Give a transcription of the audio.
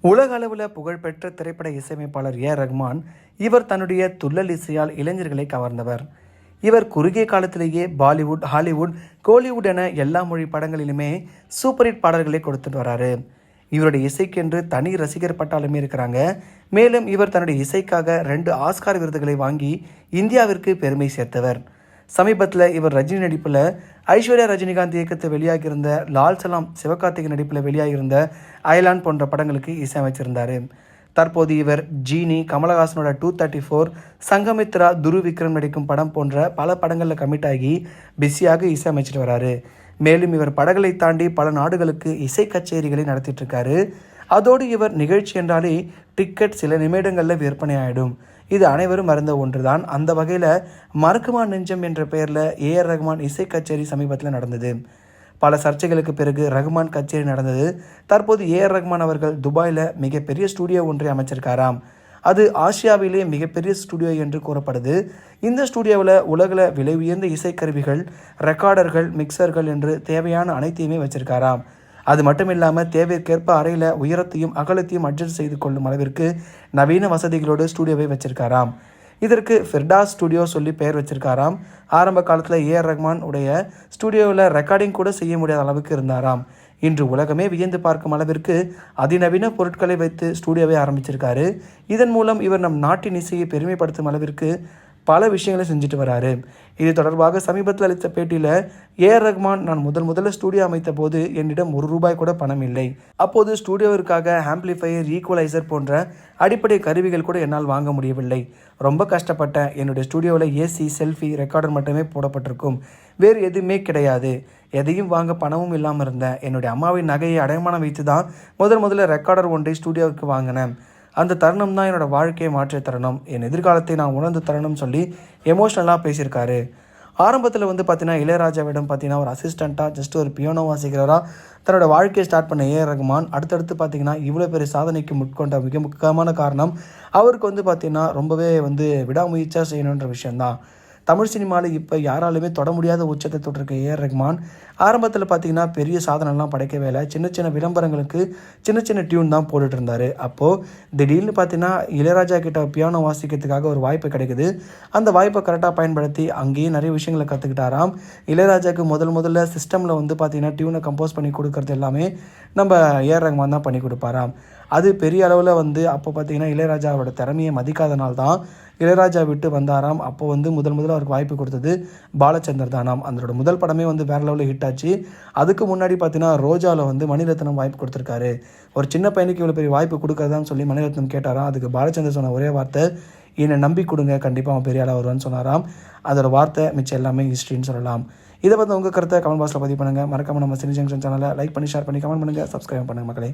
உலக அளவில் புகழ்பெற்ற திரைப்பட இசையமைப்பாளர் ஏ. ரஹ்மான் இவர் தன்னுடைய துள்ளல் இசையால் இளைஞர்களை கவர்ந்தவர். இவர் குறுகிய காலத்திலேயே பாலிவுட் ஹாலிவுட் கோலிவுட் என எல்லா மொழி படங்களிலுமே சூப்பர் ஹிட் பாடல்களை கொடுத்துட்டு வராரு. இவருடைய இசைக்கென்று தனி ரசிகர் பட்டாலுமே இருக்கிறாங்க. மேலும் இவர் தன்னுடைய இசைக்காக ரெண்டு ஆஸ்கார் விருதுகளை வாங்கி இந்தியாவிற்கு பெருமை சேர்த்தவர். சமீபத்தில் இவர் ரஜினி நடிப்பில் ஐஸ்வர்யா ரஜினிகாந்த் இயக்கத்தில் வெளியாகியிருந்த லால் சலாம் சிவகார்த்திகை நடிப்பில் வெளியாகியிருந்த அயலான் போன்ற படங்களுக்கு இசையமைச்சிருந்தார். தற்போது இவர் ஜீனி கமலஹாசனோட டூ தேர்ட்டி ஃபோர் சங்கமித்ரா துரு விக்ரம் நடிக்கும் படம் போன்ற பல படங்களில் கமிட் ஆகி பிஸியாக இசையமைச்சிட்டு வராரு. மேலும் இவர் படங்களை தாண்டி பல நாடுகளுக்கு இசை கச்சேரிகளை நடத்திட்டு இருக்காரு. அதோடு இவர் நிகழ்ச்சி என்றாலே டிக்கெட் சில நிமிடங்களில் விற்பனை ஆகிடும் இது அனைவரும் மறந்த ஒன்றுதான். அந்த வகையில் மறக்குமா நெஞ்சம் என்ற பெயரில் ஏஆர் ரஹ்மான் இசை கச்சேரி சமீபத்தில் நடந்தது. பல சர்ச்சைகளுக்கு பிறகு ரஹ்மான் கச்சேரி நடந்தது. தற்போது ஏஆர் ரஹ்மான் அவர்கள் துபாயில் மிகப்பெரிய ஸ்டூடியோ ஒன்றை அமைச்சிருக்காராம். அது ஆசியாவிலே மிகப்பெரிய ஸ்டுடியோ என்று கூறப்படுது. இந்த ஸ்டுடியோவில் உலகில் விலை உயர்ந்த இசைக்கருவிகள் ரெக்கார்டர்கள் மிக்சர்கள் என்று தேவையான அனைத்தையுமே வச்சிருக்காராம். அது மட்டும் இல்லாமல் தேவைக்கேற்ப அறையில் உயரத்தையும் அகலத்தையும் அட்ஜஸ்ட் செய்து கொள்ளும் அளவிற்கு நவீன வசதிகளோடு ஸ்டூடியோவை வச்சிருக்காராம். இதற்கு ஃபிர்டா ஸ்டுடியோ சொல்லி பெயர் வச்சிருக்காராம். ஆரம்ப காலத்தில் ஏஆர் ரஹ்மான் உடைய ஸ்டுடியோவில் ரெக்கார்டிங் கூட செய்ய முடியாத அளவுக்கு இருந்தாராம். இன்று உலகமே வியந்து பார்க்கும் அளவிற்கு அதிநவீன பொருட்களை வைத்து ஸ்டூடியோவை ஆரம்பிச்சிருக்காரு. இதன் மூலம் இவர் நம் நாட்டின் இசையை பெருமைப்படுத்தும் அளவிற்கு பல விஷயங்களை செஞ்சுட்டு வராரு. இது தொடர்பாக சமீபத்தில் அளித்த பேட்டியில் ஏஆர் ரஹ்மான் நான் முதல் முதல்ல ஸ்டூடியோ அமைத்த போது என்னிடம் ஒரு ரூபாய் கூட பணம் இல்லை. அப்போது ஸ்டூடியோவிற்காக ஆம்பிளிஃபையர் ஈக்குவலைசர் போன்ற அடிப்படை கருவிகள் கூட என்னால் வாங்க முடியவில்லை. ரொம்ப கஷ்டப்பட்டேன். என்னுடைய ஸ்டூடியோவில் ஏசி செல்ஃபி ரெக்கார்டர் மட்டுமே போடப்பட்டிருக்கும். வேறு எதுவுமே கிடையாது. எதையும் வாங்க பணமும் இல்லாமல் இருந்தேன். என்னுடைய அம்மாவின் நகையை அடைமானம் வைத்து தான் முதல் முதல்ல ரெக்கார்டர் ஒன்றை ஸ்டூடியோவுக்கு வாங்கினேன். அந்த தருணம் தான் என்னோடய வாழ்க்கையை மாற்றிய தருணம். என் எதிர்காலத்தை நான் உணர்ந்த தருணம் சொல்லி எமோஷ்னலாக பேசியிருக்காரு. ஆரம்பத்தில் வந்து பார்த்தீங்கன்னா இளையராஜாவிடம் பார்த்தீங்கன்னா ஒரு அசிஸ்டண்ட்டாக ஜஸ்ட் ஒரு பியோனோ வாசிக்கிறவராக தன்னோட வாழ்க்கையை ஸ்டார்ட் பண்ண ஏ. ரகுமான். அடுத்தடுத்து பார்த்தீங்கன்னா இவ்வளோ பெரிய சாதனைக்கு முட்கொண்ட மிக முக்கியமான காரணம் அவருக்கு வந்து பார்த்தீங்கன்னா ரொம்பவே வந்து விடாமுயற்சியாக செய்யணுன்ற விஷயந்தான் தமிழ் சினிமாவில் இப்போ யாராலுமே தொட முடியாத உச்சத்தை தொட்டிருக்க ஏஆர் ரஹ்மான் ஆரம்பத்தில் பார்த்தீங்கன்னா பெரிய சாதனைலாம் படைக்கவே இல்லை. சின்ன சின்ன விளம்பரங்களுக்கு சின்ன சின்ன டியூன் தான் போட்டுட்டு இருந்தார். அப்போது திடீர்னு பார்த்தீங்கன்னா இளையராஜா கிட்ட பியானோ வாசிக்கிறதுக்காக ஒரு வாய்ப்பு கிடைக்குது. அந்த வாய்ப்பை கரெக்டாக பயன்படுத்தி அங்கேயே நிறைய விஷயங்களை கற்றுக்கிட்டாராம் இளையராஜாவுக்கு முதல் முதல்ல சிஸ்டமில் வந்து பார்த்தீங்கன்னா டியூனை கம்போஸ் பண்ணி கொடுக்கறது எல்லாமே நம்ம ஏஆர் ரஹ்மான் தான் பண்ணி கொடுப்பாராம். அது பெரிய அளவில் வந்து அப்போ பார்த்தீங்கன்னா இளையராஜாவோட திறமையை மதிக்காதனால்தான் இளையராஜா விட்டு வந்தாராம். அப்போ வந்து முதல் முதல்ல அவருக்கு வாய்ப்பு கொடுத்தது பாலச்சந்தர் தானாம் அதனோட முதல் படமே வந்து வேற லெவலில் ஹிட் ஆச்சு. அதுக்கு முன்னாடி பார்த்தீங்கன்னா ரோஜாவில் வந்து மணிரத்னம் வாய்ப்பு கொடுத்துருக்காரு. ஒரு சின்ன பையனுக்கு இவ்வளோ பெரிய வாய்ப்பு கொடுக்கறதான்னு சொல்லி மணிரத்னம் கேட்டாராம். அதுக்கு பாலச்சந்தர் சொன்ன ஒரே வார்த்தை என்னை நம்பி கொடுங்க. கண்டிப்பாக அவன் பெரிய ஆளாக வருவான்னு சொன்னாராம். அதோட வார்த்தை மிச்சம் எல்லாமே ஹிஸ்ட்ரின்னு சொல்லலாம். இதை பற்றி உங்கள் கருத்தை கமெண்ட் பாக்ஸில் பதிவு பண்ணுங்கள் மறக்காம நம்ம சினி ஜங்ஷன் சேனலை லைக் பண்ணி ஷேர் பண்ணி கமெண்ட் பண்ணுங்கள் சப்ஸ்கிரைப் பண்ணுங்கள் மக்களே.